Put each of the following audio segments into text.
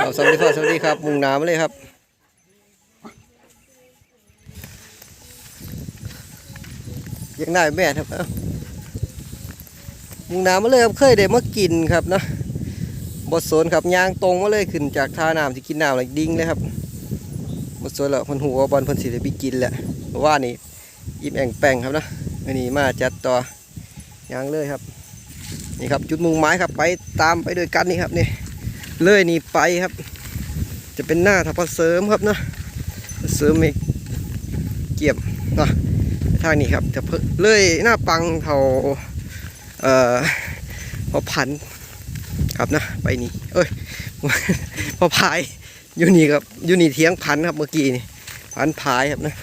เอาสวัสดีครับสวัสดีครับ มุงน้ำมาเลยครับยังได้แม่ครับมุงน้ำมาเลยครับเคยได้มากินครับเนาะบดสนครับยางตรงมาเลยขึ้นจากท่าน้ำที่กินน้ำเลยดิ้งเลยครับบดสนแล้วคนหัวบอลคนสิได้ไปกินแหละว่านี่ยิ้มแองแปงครับเนาะอันนี้มาจัดต่อยางเลยครับนี่ครับจุดมุงหมายครับไปตามไปด้วยกันนี่ครับนี่ เลยนี่ไปครับ จะเป็นหน้าทับเสริมครับเนาะเสริมอีกเกี่ยมเนาะทางนี้ครับจะเพิ่เลยหน้าปังเท่าเอ่อพอพันครับนะไปนี่เอ้ยพอพายอยู่นี่ครับอยู่นี่เทียงพันครับเมื่อกี้นี่พันพายครับนะ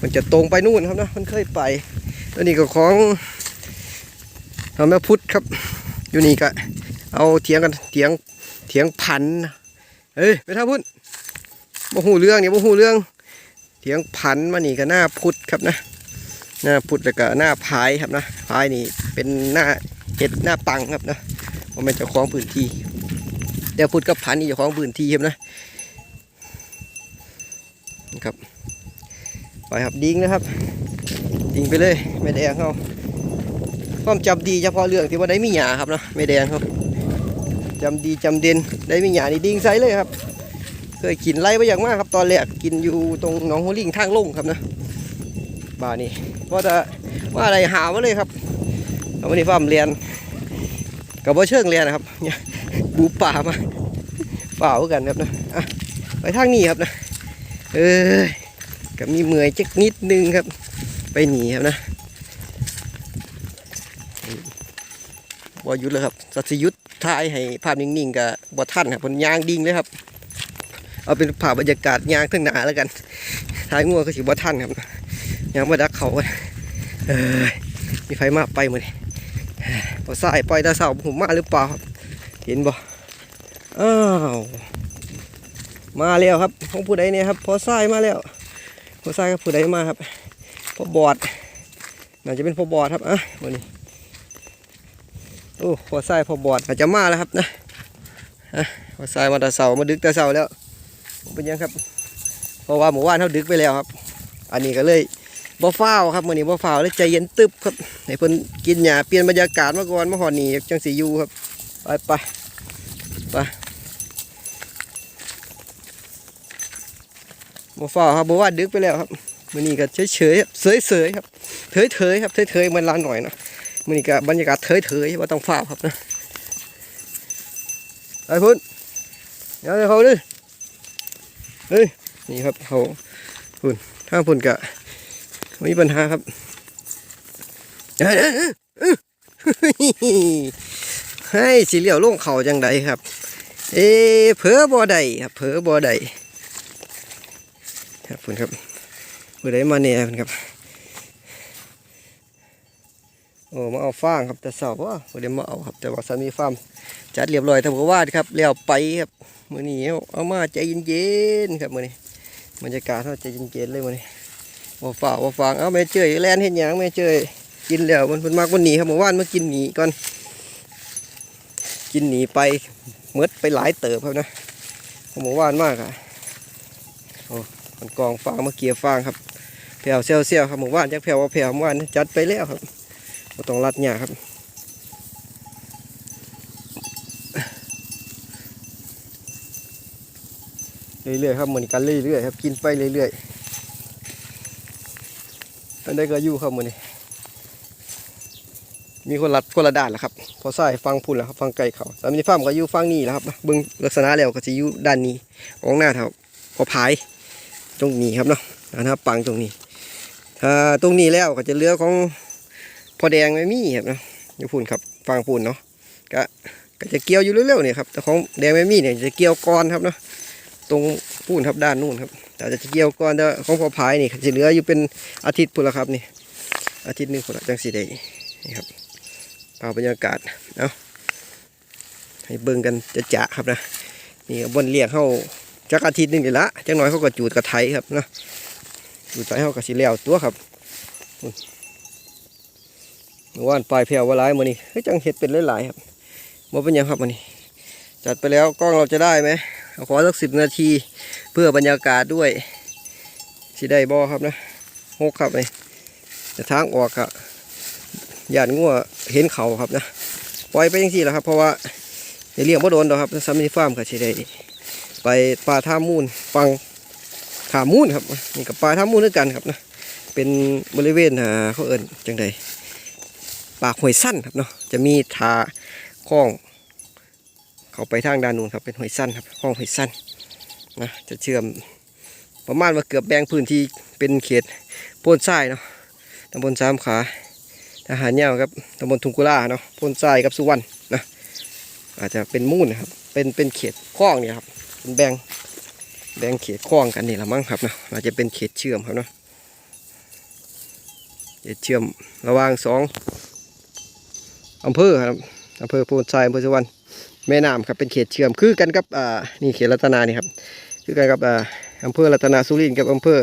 มันจะตรงไปนู่นครับนะมันเคยไปแล้วนี่ก็ของเอาแม่พุทธครับ อยู่นี่ก็เอาเถียงกันเถียง เถียงพันเฮ้ยไปท่าพุ่นบ่หูเรื่องเนี่ยบ่หูเรื่อง เถียงพันมานี่ก็หน้าพุทธครับนะหน้าพุทธแล้วก็หน้าพายครับนะพายนี่เป็นหน้าเห็ดหน้าปังครับนะผมเป็นเจ้าของพื้นที่แต่พุทธกับพันนี่เจ้าของพื้นที่ครับนะครับไปครับดิ้งนะครับดิ้งไปเลยไม่แดงเขาความจำดีเฉพาะเรื่องที่ว่าได้มีหยาครับเนาะไม่แดงเขา จำดีจำเด่นได้มีหยานี่ดิ้งไซเลยครับ เคยกินไล่ไปอย่างมากครับ ตอนแรกกินอยู่ตรงหนองหัวลิงทางลงครับนะบ้านนี่ว่าจะว่าอะไรหามาเลยครับเอาวันนี้ฟ้ามเรียนกับว่าเชิงเรียนนะครับเนี่ยบูป่ามาเปล่ากันครับนะอะไปทางนี้ครับนะเออก็มีเมื่อยจักนิดนึงครับ ไปหนีครับนะ บอยุดเลยครับสัตยุทธายให้ภาพนิ่งๆกับบท่านครับผลยางดิ่งเลยครับ เอาเป็นภาพบรรยากาศยางทั้งหนาแล้วกันถ่ายงัวก็สิบท่านครับยางมาดักเขาเอ้ยมีไฟมาไปหมดนี่พอสายปล่อยตาเสาผมมาหรือเปล่าครับเห็นบ่อ้าวมาแล้วครับของผู้ใดเนี่ยครับพอสายมาแล้วพอสายกับผู้ใดมาครับพอบอดน่าจะเป็นพอบอดครับอะวันนี้ โอ้พอทรายพอบอดอาจจะมาแล้วครับนะฮะพอทรายมาแต่เสามาดึกแต่เสาแล้วเป็นยังครับ เพราะว่าหมู่บ้านเขาดึกไปแล้วครับ อันนี้ก็เลยบ่ฟ้าวครับมื้อนี้บ่ฟ้าวเลยใจเย็นตึบครับให้เพิ่นกินหญ้าเปลี่ยนบรรยากาศมาก่อนมาหอนี่จังสิอยู่ครับไปไปไปบ่ฟ้าวครับบ่ว่าดึกไปแล้วครับมื้อนี้ก็เฉยๆครับเสยๆครับเถยๆครับเถยๆเหมันลานหน่อยเนาะ มันนี่ก็บรรยากาศเถยเถยๆว่าต้องฟ้าครับนะไอ้พุ่นเดี๋ยวเขาดิเฮ้ยนี่ครับเขาพุ่นถ้าพุ่นกะไม่มีปัญหาครับเอ้ยให้สีเหลียวลงเขาจังใดครับ เอเผลอบ่ใดครับเผลอบ่ใดครับพุ่นครับผู้ใดมาเนี่ยพุ่นครับ โอ้มาเอาฟางครับแต่เสาร์ว่าบ่ได้มาเอาครับแต่ว่าสามีฟาร์มจัดเรียบร้อยทั้งหมดว่าครับแล้วไปครับมือนี้เอาเอามาใจเย็นๆครับมือนี้บรรยากาศเขาใจเย็นๆเลยมือนี้บ่ฝ่าบ่าฟางเอาแม่เจยแล่นเฮ็ดหยังแม่เจยกินแล้วมันเพิ่นมากว่านี้ครับเมื่อวานมากินหนีก่อนกินหนีไปหมดไปหลายเติบครับนะเมื่อวานมากอะโอ้มันกองฟางมาเกี่ยฟางครับแผ่วเซี่ยวๆครับเมื่อวานจักแผ่วว่าแผ่วเมื่อวานจัดไปแล้วครับ ก็ต้องรัดหญ้าครับ เรื่อยๆครับเหมือนกันเรื่อยๆครับ กินไปเรื่อยๆอันใดก็อยู่ครับมือนี้มีคนรัดคนละด้านแหละครับ พอใส่ฟังพุ่นแล้วครับฟังไก่เขาแต่มีฟาร์มก็อยู่ฟังนี่แหละครับเบิ้งลักษณะแล้วก็จะอยู่ด้านนี้ของหน้าเท่าพอพายตรงนี้ครับเนาะนะครับปังตรงนี้ถ้าตรงนี้แล้วก็จะเลือกของ อแดงไม่มีครับนะอยู่พุ่นครับฟังพุ่นเนาะก็ก็จะเกี่ยวอยู่เรื่อยๆเนี่ยครับแต่ของแดงไม่มีเนี่ยจะเกี่ยวก้อนครับเนาะตรงพุ่นครับด้านนู่นครับ แต่จะเกี่ยวก้อนแต่ของพอพายนี่จะเหลืออยู่เป็นอาทิตย์พุ่นละครับนี่ อาทิตย์หนึงพุ่นละจังสีได้นี่ครับภาบรรยากาศเนาะให้เบิ่งกันจะจะครับนะนี่บนเรียกเข้าจักอาทิตย์หนึงเลยละจังน้อยเขาก็จูดกระไทยครับเนาะจูดไทยเขาก็สิแล้วตัวครับ วานปลายแผ่วว่าร้ายมื้อนี้เฮ้ยจังเห็ดเป็นหลายๆครับบ่เป็นยังครับมื้อนี้จัดไปแล้วกล้องเราจะได้ไหมขอสักสิบนาทีเพื่อบรรยากาศด้วยสิได้บ่ครับนะหกครับนี่แต่ทางออกอะหยาดงัวเห็นเขาครับนะปล่อยไปยังที่แหละครับเพราะว่าอย่าเลี้ยงบ่โดนดอกครับซัมมิฟาร์มก็สิได้ไปปลาท่ามูลฟังขามูลครับนี่กับปลาท่ามูลด้วยกันครับนะเป็นบริเวณเขาเอิ้นจังใด ปาห้วยสั้นครับเนาะจะมีทาคลองเขาไปทางด้านนู้นครับเป็นห้วยสั้นครับห้องห้วยสั้นนะจะเชื่อมประมาณว่าเกือบแบ่งพื้นที่เป็นเขตโพนทรายเนาะตำบลสามขาทหารเน่าครับตำบลทุงกุลาเนาะโพนทรายกับสุวรรณนะอาจจะเป็นมูลนะครับเป็นเป็นเขตคลองเนี่ยครับเป็นแบ่งแบ่งเขตคลองกันนี่ละมั้งครับเนาะอาจจะเป็นเขตเชื่อมครับเนาะเขตเชื่อมระหว่างสอง อำเภอครับอำเภอโพนทรายอำเภอสุวรรณแม่น้ำครับเป็นเขตเชื่อมคือกันกับอ่านี่เขตรัตนานี่ครับคือกันกับอ่าอำเภอรัตนาสุรินทร์กับอำเภอ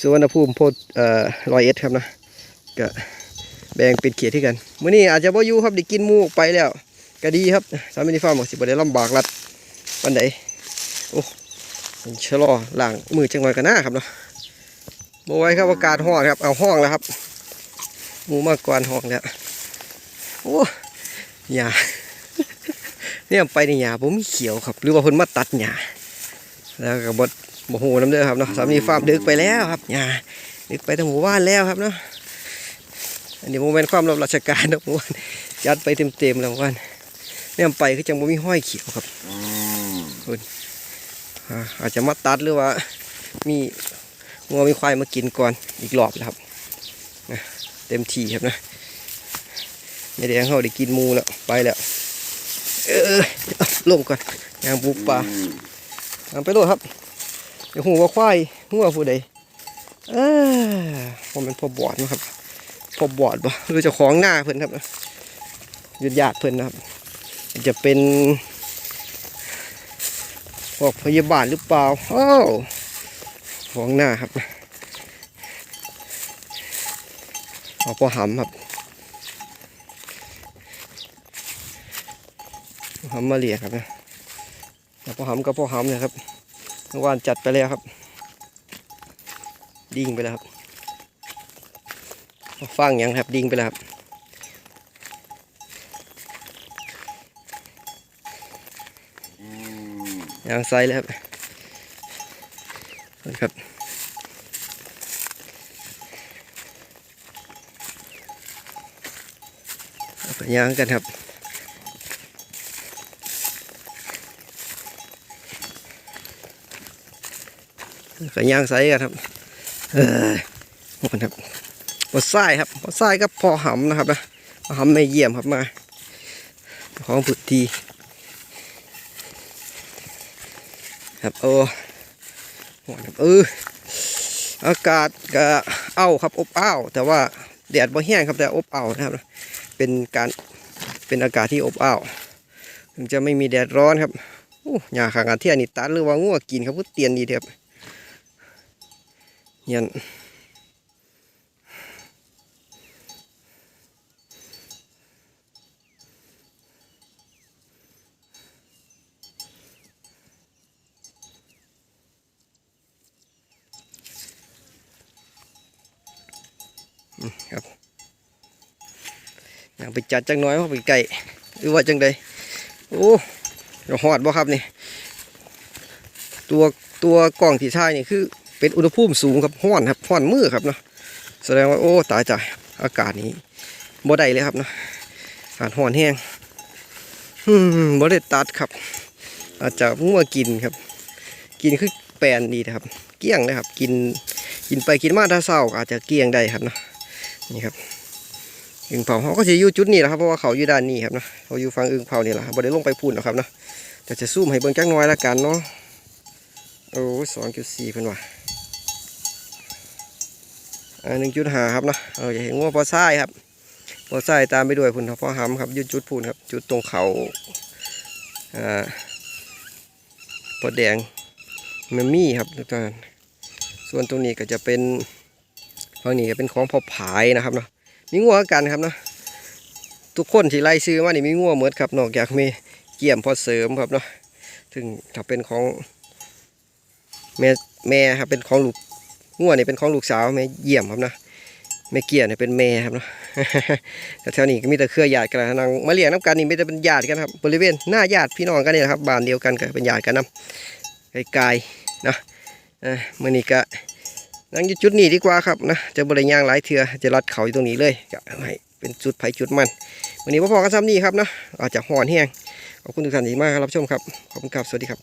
สุวรรณภูมิโพธิ์เอ่อร้อยเอ็ดครับนะก็แบ่งเป็นเขตที่กันมื้อนี้อาจจะบ่อยู่ครับได้กินมูกไปแล้วก็ดีครับสามมินิฟ้าบอกสิบ่ได้ลำบากรัดวันใดโอ้ชะลอล้างมือจังหน่อยกันนะครับเนาะบ่ไว้ครับอากาศห้อนครับเอาห้องแล้วครับมูมากกว่าห้องแล้ว โอ้ยาเนี่ยไปในหญ้าผมมีเขียวครับ หรือว่าเพิ่นมาตัดหญ้าแล้วก็บดบ่ฮู้น้ำเด้อครับเนาะสามีฟาร์มดึกไปแล้วครับหญ้าดึกไปทั้งหมู่บ้านแล้วครับเนาะอันนี้โมเมนความรับราชการนะหมู่บ้านยัดไปเต็มๆแล้วหมู่บ้านเนี่ยไปคือจังบ่มีห้อยเขียวครับอ่าอาจจะมาตัดหรือว่า มีงัวมีควายมากินก่อนอีกรอบแล้วครับนะเต็มที่ครับนะ ไม่ได้ให้เขาได้กินมูแล้วไปแล้ว เออลงก่อนยางบุกป่าทางไปโลดครับเดี๋ยวหูว่าควายหัวผู้ใดเออผมเป็นพอบอดนะครับพอบอดบ่หรือจะของหน้าเพิ่นครับหยุดญาติเพิ่นนะครับ จะเป็นพวกพยาบาลหรือเปล่าอ้าวของหน้าครับเอาพอหำครับ หำมาเลียครับนะแล้วพอหำกับพอหำเนี่ยครับเมื่อวานจัดไปแล้วครับ ดิ่งไปแล้วครับฟังยังครับดิ่งไปแล้วครับยางไซเลยครับนั่ครับอาไปยางกันครับ ก็ย่างใสกันครับ เออโอ้ครับปลาไส้ครับปลาไส้ก็พอหำนะครับนะพอหำไม่เยี่ยมครับมาของผุดทีครับโอ้โหครับเอออากาศก็เอ้าครับอบอ้าวแต่ว่าแดดบ่แห้งครับแต่อบอ้าวนะครับ เป็นการเป็นอากาศที่อบอ้าวถึงจะไม่มีแดดร้อนครับโอ้หญ้าขางอาเทียนนี่ตัดหรือว่างัวกินครับพุเตียนดีเถอะครับ ยันอืมครับอยากไปจัดจังน้อยว่าไปไก่หรือว่าจังใดโอ้เราหอดบ่ครับนี่ ตัวตัวกล่องที่ท้ายนี่คือ เป็นอุณหภูมิสูงครับห้อนครับห้อนมือครับเนาะแสดงว่าโอ้ตายจ่ายอากาศนี้บ่ได้เลยครับเนาะอากาศห้อนแห้งอืมบ่ได้ตัดครับ อาจจะงัวกินครับ กินคือแปนดีนะครับ เกลี้ยงเลยครับ กินกินไปกินมาถ้าเศร้าอาจจะเกลี้ยงได้ครับเนาะนี่ครับอึ่งเผาเขาก็จะอยู่จุดนี้แหละครับเพราะว่าเขาอยู่ด้านนี้ครับเนาะเขาอยู่ฝั่งอึ่งเผานี่แหละบ่ได้ลงไปพูนหรอกครับเนาะแต่จะซูมให้เบิ่งจักน้อยละกันเนาะโอ้สองจุดสี่เพิ่นว่า หนึ่งจุดหาครับเนาะเออจะเห็นว่าพอทรายครับพอทรายตามไปด้วยพุ่นพอหำครับยุดจุดพุ่นครับ จุดตรงเขาอ่าพอแดงมันมีครับทุกท่านส่วนตรงนี้ก็จะเป็นฝั่งนี้ก็เป็นของพอผายนะครับเนาะมีงัวกันครับเนาะทุกคนที่ไล่ซื้อมานี่มีงัวเหมือนครับนอกจากมีเกี่ยมพอเสริมครับเนาะซึ่งถ้าเป็นของแม่แม่ครับเป็นของลูก งัวนี่เป็นของลูกสาวแม่เยี่ยมครับนะแม่เกียร์เนี่ยเป็นแม่ครับเนาะแต่แถวนี้ก็มีแต่เครือญาติกันนะนางมาเลี้ยงน้ำกันนี่ไม่ได้เป็นญาติกันครับบริเวณหน้าญาติพี่น้องกันนี่แหละครับบ้านเดียวกันก็เป็นญาติกันนํไกลๆนะเมื่อนี้ก็นั่งอยู่จุดนี้ดีกว่าครับนะจะบริย่างหลายเถื่อจะรัดเขาอยู่ตรงนี้เลยก็ให้เป็นจุดไผ่จุดมันวันนี้พ่อๆกันซ้ำนี่ครับนะอาจจะห่อนแห้งขอบคุณทุกท่านที่มารับชมครับขอบคุณครับสวัสดีครับ